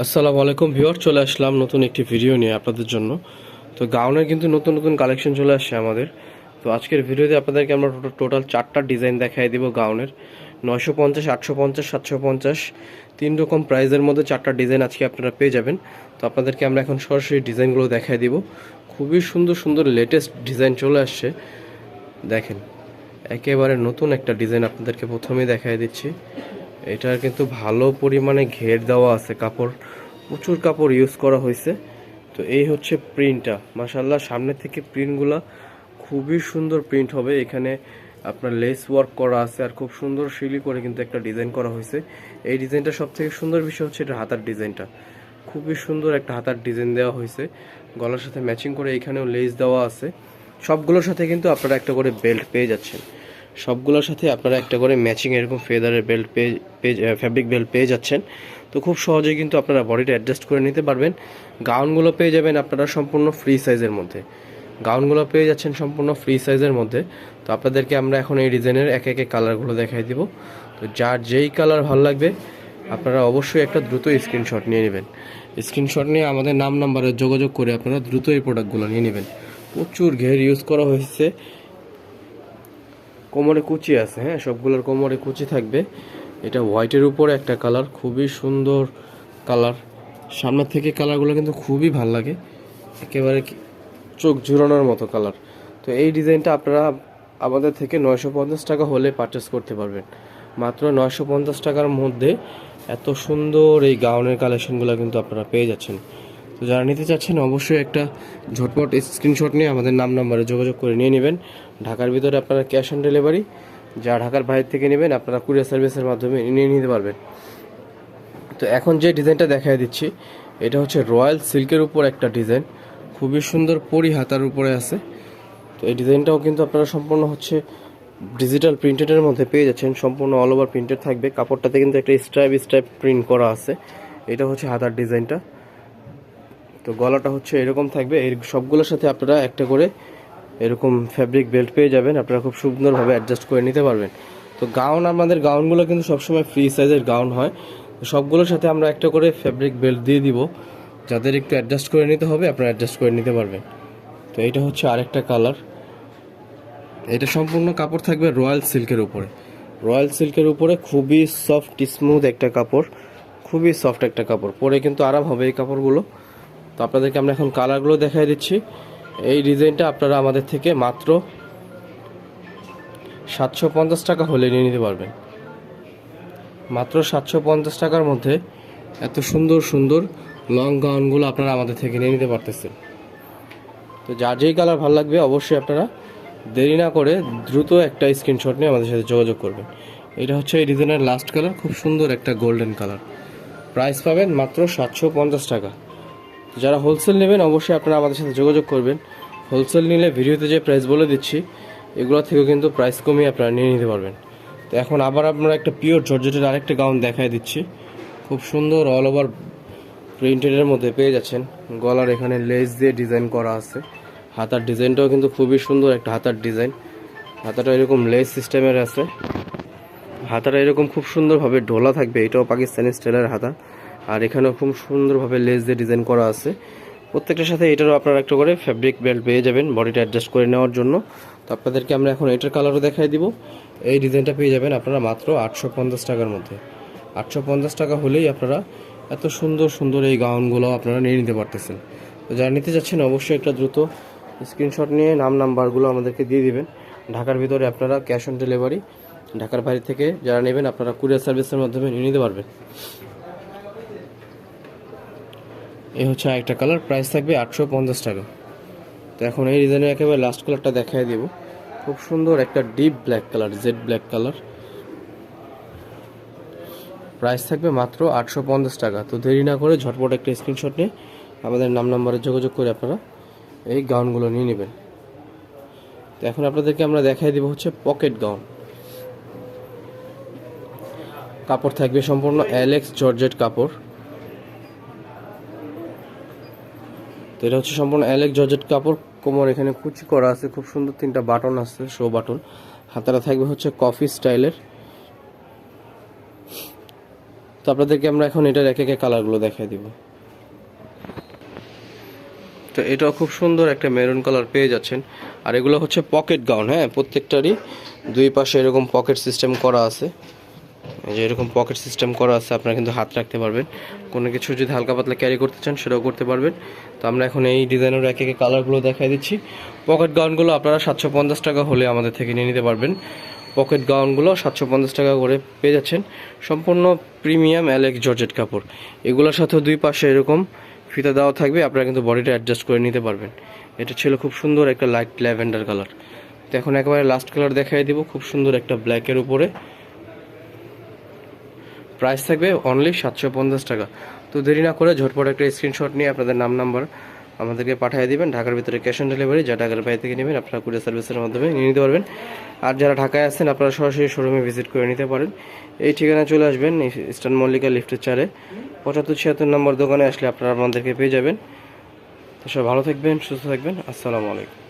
আসসালামু আলাইকুম ভিউয়ার, চলে আসলাম নতুন একটি ভিডিও নিয়ে আপনাদের জন্য। তো গাউনের কিন্তু নতুন নতুন কালেকশন চলে আসছে আমাদের। তো আজকের ভিডিওতে আপনাদেরকে আমরা টোটাল চারটা ডিজাইন দেখাই দিব গাউনের। নয়শো পঞ্চাশ, আটশো পঞ্চাশ, সাতশো পঞ্চাশ, তিন রকম প্রাইজের মধ্যে চারটা ডিজাইন আজকে আপনারা পেয়ে যাবেন। তো আপনাদেরকে আমরা এখন সরাসরি ডিজাইনগুলো দেখাই দিব। খুবই সুন্দর সুন্দর লেটেস্ট ডিজাইন চলে আসছে। দেখেন, একেবারে নতুন একটা ডিজাইন আপনাদেরকে প্রথমেই দেখাই দিচ্ছি। এটার কিন্তু ভালো পরিমাণে ঘের দেওয়া আছে কাপড়। প্রচুর কাপড় ইউজ করা হয়েছে। তো এই হচ্ছে প্রিন্টটা মাসাল্লাহ সামনে থেকে প্রিন্টগুলা খুবই সুন্দর প্রিন্ট হবে। এখানে আপনার লেস ওয়ার্ক করা আছে আর খুব সুন্দর শিলি করে কিন্তু একটা ডিজাইন করা হয়েছে। এই ডিজাইনটা সব থেকে সুন্দর বিষয় হচ্ছে এটা হাতার ডিজাইনটা খুবই সুন্দর একটা হাতার ডিজাইন দেওয়া হয়েছে। গলার সাথে ম্যাচিং করে এখানেও লেস দেওয়া আছে। সবগুলোর সাথে কিন্তু আপনারা একটা করে বেল্ট পেয়ে যাচ্ছেন। সবগুলোর সাথে আপনারা একটা করে ম্যাচিং এরকম ফেদারের বেল্ট পেয়ে ফ্যাব্রিক বেল্ট পেয়ে যাচ্ছেন। তো খুব সহজেই কিন্তু আপনারা বডিটা অ্যাডজাস্ট করে নিতে পারবেন। গাউনগুলো পেয়ে যাবেন আপনারা সম্পূর্ণ ফ্রি সাইজের মধ্যে। গাউনগুলো পেয়ে যাচ্ছেন সম্পূর্ণ ফ্রি সাইজের মধ্যে। তো আপনাদেরকে আমরা এখন এই ডিজাইনের এক একে কালারগুলো দেখাই দিব। তো যার যেই কালার ভালো লাগবে, আপনারা অবশ্যই একটা দ্রুত স্ক্রিনশট নিয়ে নেবেন। স্ক্রিনশট নিয়ে আমাদের নাম নাম্বারে যোগাযোগ করে আপনারা দ্রুত এই প্রোডাক্টগুলো নিয়ে নেবেন। প্রচুর ঘের ইউজ করা হয়েছে। কোমরে কুচি আছে হ্যাঁ? সবগুলোর কোমরে কুচি থাকবে। এটা হোয়াইটের উপরে একটা কালার, খুবই সুন্দর কালার। সামনের থেকে কালারগুলো কিন্তু খুবই ভালো লাগে। একেবারে চোখ জুড়ানোর মতো কালার। তো এই ডিজাইনটা আপনারা আমাদের থেকে নয়শো পঞ্চাশ টাকা হলে পারচেস করতে পারবেন। মাত্র নয়শো পঞ্চাশ টাকার মধ্যে এত সুন্দর এই গাউনের কালেকশনগুলো কিন্তু আপনারা পেয়ে যাচ্ছেন। তো যারা নিতে চাচ্ছেন অবশ্যই একটা ঝটপট স্ক্রিনশট নিয়ে আমাদের নাম, নাম্বারে যোগাযোগ করে নিয়ে নেবেন। ঢাকার ভিতরে আপনারা ক্যাশ অন ডেলিভারি যা ঢাকার বাইরে থেকে নেবেন, আপনারা কুরিয়ার সার্ভিসের মাধ্যমে নিয়ে নিতে পারবেন। তো এখন যে ডিজাইনটা দেখাই দিচ্ছি, এটা হচ্ছে রয়্যাল সিল্কের উপর একটা ডিজাইন, খুবই সুন্দর পরি হাতার উপরে আছে। তো এই ডিজাইনটাও কিন্তু আপনারা সম্পূর্ণ হচ্ছে ডিজিটাল প্রিন্টেডের মধ্যে পেয়ে যাচ্ছেন, সম্পূর্ণ অল ওভার প্রিন্টেড থাকবে। কাপড়টাতে কিন্তু একটা স্ট্রাইপ স্ট্রাইপ প্রিন্ট করা আছে। এটা হচ্ছে হাতার ডিজাইনটা। তো গলাটা হচ্ছে এরকম থাকবে। এই সবগুলোর সাথে আপনারা একটা করে এরকম ফ্যাব্রিক বেল্ট পেয়ে যাবেন। আপনারা খুব সুন্দরভাবে অ্যাডজাস্ট করে নিতে পারবেন। তো গাউন আমাদের গাউনগুলো কিন্তু সবসময় ফ্রি সাইজের গাউন হয়। সবগুলোর সাথে আমরা একটা করে ফ্যাব্রিক বেল্ট দিয়ে দিব। যাদের একটু অ্যাডজাস্ট করে নিতে হবে, আপনারা অ্যাডজাস্ট করে নিতে পারবেন। তো এইটা হচ্ছে আরেকটা কালার এটা সম্পূর্ণ কাপড় থাকবে রয়্যাল সিল্কের উপরে। রয়্যাল সিল্কের উপরে খুবই সফট স্মুথ একটা কাপড়। খুবই সফট একটা কাপড়। পরে কিন্তু আরাম হবে এই কাপড়গুলো। তো আপনাদেরকে আমরা এখন কালারগুলো দেখাই দিচ্ছি। এই ডিজাইনটা আপনারা আমাদের থেকে মাত্র সাতশো পঞ্চাশ টাকা হলে নিয়ে নিতে পারবেন। মাত্র সাতশো পঞ্চাশ টাকার মধ্যে এত সুন্দর সুন্দর লং গাউনগুলো আপনারা আমাদের থেকে নিয়ে নিতে পারতেছেন। তো যার যেই কালার ভালো লাগবে অবশ্যই আপনারা দেরি না করে দ্রুত একটা স্ক্রিনশট নিয়ে আমাদের সাথে যোগাযোগ করবেন। এটা হচ্ছে এই ডিজাইনের লাস্ট কালার খুব সুন্দর একটা গোল্ডেন কালার প্রাইস পাবেন মাত্র সাতশো পঞ্চাশ টাকা। যারা হোলসেল নেবেন অবশ্যই আপনারা আমাদের সাথে যোগাযোগ করবেন। হোলসেল নিলে ভিডিওতে যে প্রাইস বলে দিচ্ছি, এগুলো থেকেও কিন্তু প্রাইস কমিয়ে আপনারা নিয়ে নিতে পারবেন। তো এখন আবার আপনারা একটা পিওর জর্জেটের আরেকটা গাউন দেখাই দিচ্ছি। খুব সুন্দর অল ওভার প্রিন্টেডের মধ্যে পেয়ে যাচ্ছেন। গলার এখানে লেস দিয়ে ডিজাইন করা আছে। হাতার ডিজাইনটাও কিন্তু খুবই সুন্দর একটা হাতার ডিজাইন হাতাটা এরকম লেস সিস্টেমের আছে। হাতাটা এরকম খুব সুন্দরভাবে ঢোলা থাকবে, এটাও পাকিস্তানি স্টাইলের হাতা। আর এখানেও খুব সুন্দরভাবে লেস দিয়ে ডিজাইন করা আছে। প্রত্যেকটার সাথে এটারও আপনারা একটা করে ফ্যাব্রিক বেল্ট পেয়ে যাবেন বডিটা অ্যাডজাস্ট করে নেওয়ার জন্য। তো আপনাদেরকে আমরা এখন এটার কালারও দেখাই দিব। এই ডিজাইনটা পেয়ে যাবেন আপনারা মাত্র আটশো পঞ্চাশ টাকার মধ্যে। আটশো পঞ্চাশ টাকা হলেই আপনারা এত সুন্দর সুন্দর এই গাউনগুলো আপনারা নিয়ে নিতে পারতেছেন। তো যারা নিতে চাচ্ছেন অবশ্যই একটা দ্রুত স্ক্রিনশট নিয়ে নাম নাম্বারগুলো আমাদেরকে দিয়ে দিবেন। ঢাকার ভিতরে আপনারা ক্যাশ অন ডেলিভারি ঢাকার বাইরে থেকে যারা নেবেন আপনারা কুরিয়ার সার্ভিসের মাধ্যমে নিয়ে নিতে পারবেন। এই হচ্ছে আরেকটা কালার প্রাইস থাকবে আটশো পঞ্চাশ টাকা। তো এখন এই ডিজাইনের একেবারে লাস্ট কালারটা দেখাই দিব। খুব সুন্দর একটা deep black colour jet black colour price থাকবে মাত্র আটশো পঞ্চাশ টাকা। তো দেরি না করে ঝটপট একটা স্ক্রিনশট নিয়ে আমাদের নাম নাম্বারে যোগাযোগ করে আপনারা এই গাউনগুলো নিয়ে নেবেন। তো এখন আপনাদেরকে আমরা দেখাই দেবো হচ্ছে পকেট গাউন কাপড় থাকবে সম্পূর্ণ অ্যালেক্স জর্জেট কাপড়। তো এটা হচ্ছে সম্পূর্ণ অ্যালেক জর্জেট কাপড় কোমর এখানে কুচি করা আছে, খুব সুন্দর তিনটা বাটন আছে শো বাটন হাতাটা থাকবে হচ্ছে কফি স্টাইলের তো আপনাদেরকে আমরা এখন এটার এক একে কালারগুলো দেখাই দিব। তো এটাও খুব সুন্দর একটা মেরুন কালার পেয়ে যাচ্ছেন। আর এগুলো হচ্ছে পকেট গাউন হ্যাঁ প্রত্যেকটারই দুই পাশে এরকম পকেট সিস্টেম করা আছে। যে এরকম পকেট সিস্টেম করা আছে, আপনারা কিন্তু হাত রাখতে পারবেন। কোনো কিছু যদি হালকা পাতলা ক্যারি করতে চান, সেটাও করতে পারবেন। তো আমরা এখন এই ডিজাইনের এক একে কালারগুলো দেখাই দিচ্ছি। পকেট গাউনগুলো আপনারা সাতশো পঞ্চাশ টাকা হলে আমাদের থেকে নিয়ে নিতে পারবেন। পকেট গাউনগুলো সাতশো পঞ্চাশ টাকা করে পেয়ে যাচ্ছেন। সম্পূর্ণ প্রিমিয়াম অ্যালেক্স জর্জেট কাপড়। এগুলোর সাথেও দুই পাশে এরকম ফিতা দেওয়া থাকবে, আপনারা কিন্তু বডিটা অ্যাডজাস্ট করে নিতে পারবেন। এটা ছিল খুব সুন্দর একটা লাইট ল্যাভেন্ডার কালার তো এখন একেবারে লাস্ট কালার দেখাই দিব, খুব সুন্দর একটা ব্ল্যাকের উপরে। প্রাইস থাকবে অনলি সাতশো পঞ্চাশ টাকা। তো দেরি না করে ঝটপট একটা স্ক্রিনশট নিয়ে আপনাদের নাম নাম্বার আমাদেরকে পাঠিয়ে দেবেন। ঢাকার ভিতরে ক্যাশ অন ডেলিভারি যা ঢাকার বাইরে থেকে নেবেন, আপনারা কুরিয়ার সার্ভিসের মাধ্যমে নিয়ে নিতে পারবেন। আর যারা ঢাকায় আছেন, আপনারা সরাসরি শোরুমে ভিজিট করে নিতে পারেন। এই ঠিকানা চলে আসবেন ইস্টার্ন মল্লিকা লিফটের চারে পঁচাত্তর ছিয়াত্তর নম্বর দোকানে আসলে আপনারা আমাদেরকে পেয়ে যাবেন। তো সব ভালো থাকবেন, সুস্থ থাকবেন। আসসালামু আলাইকুম।